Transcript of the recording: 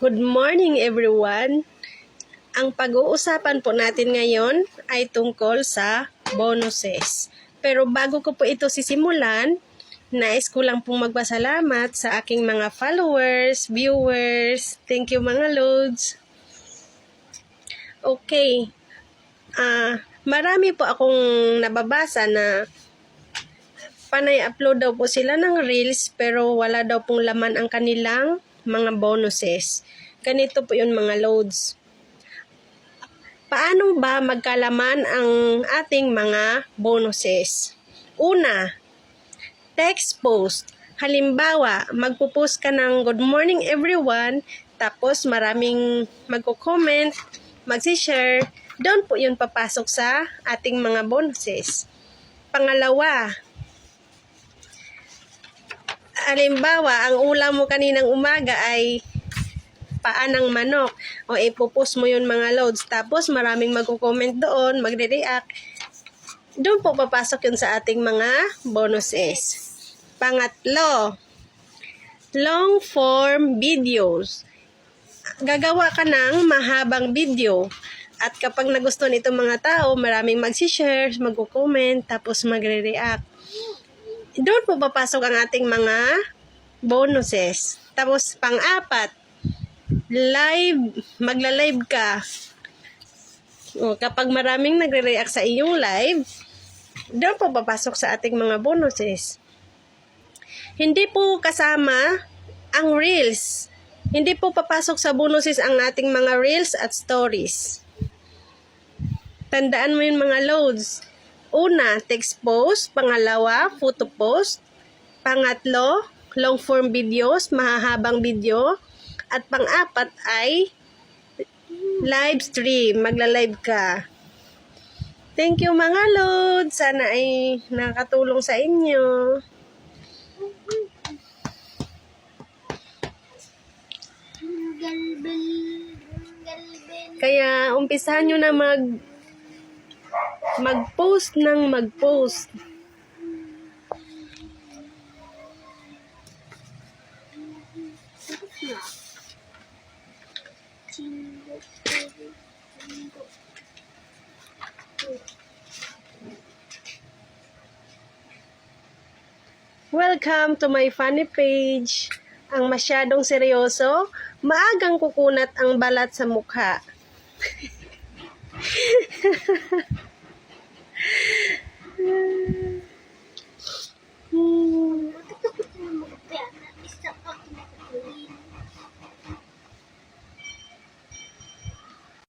Good morning everyone! Ang pag-uusapan po natin ngayon ay tungkol sa bonuses. Pero bago ko po ito sisimulan, nais ko lang pong magpasalamat sa aking mga followers, viewers. Thank you mga loads. Okay. Ah, marami po akong nababasa na panay upload daw po sila ng reels pero wala daw pong laman ang kanilang mga bonuses. Ganito po yun mga loads. Paano ba magkalaman ang ating mga bonuses? Una, text post. Halimbawa, magpo-post ka ng good morning everyone, tapos maraming magko-comment, magsi-share, doon po yun papasok sa ating mga bonuses. Pangalawa, halimbawa, ang ulam mo kaninang umaga ay paan ng manok. O ipopost mo yun mga loads. Tapos maraming magko-comment doon magre-react. Doon po papasok yun sa ating mga bonuses. Pangatlo long form videos. Gagawa ka ng mahabang video. At kapag nagustuhan itong mga tao maraming magsishare magko-comment tapos magre-react doon po papasok ang ating mga bonuses tapos pang-apat live, magla-live ka. O, kapag maraming nagre-react sa iyong live, doon po papasok sa ating mga bonuses. Hindi po kasama ang reels. Hindi po papasok sa bonuses ang ating mga reels at stories. Tandaan mo yung mga loads. Una, text post. Pangalawa, photo post. Pangatlo, long form videos, mahahabang video. At pang-apat ay live stream. Magla-live ka. Thank you mga Lord. Sana ay nakatulong sa inyo. Kaya umpisahan nyo na mag mag-post ng mag-post. Welcome to my funny page. Ang masyadong seryoso, maagang kukunat ang balat sa mukha.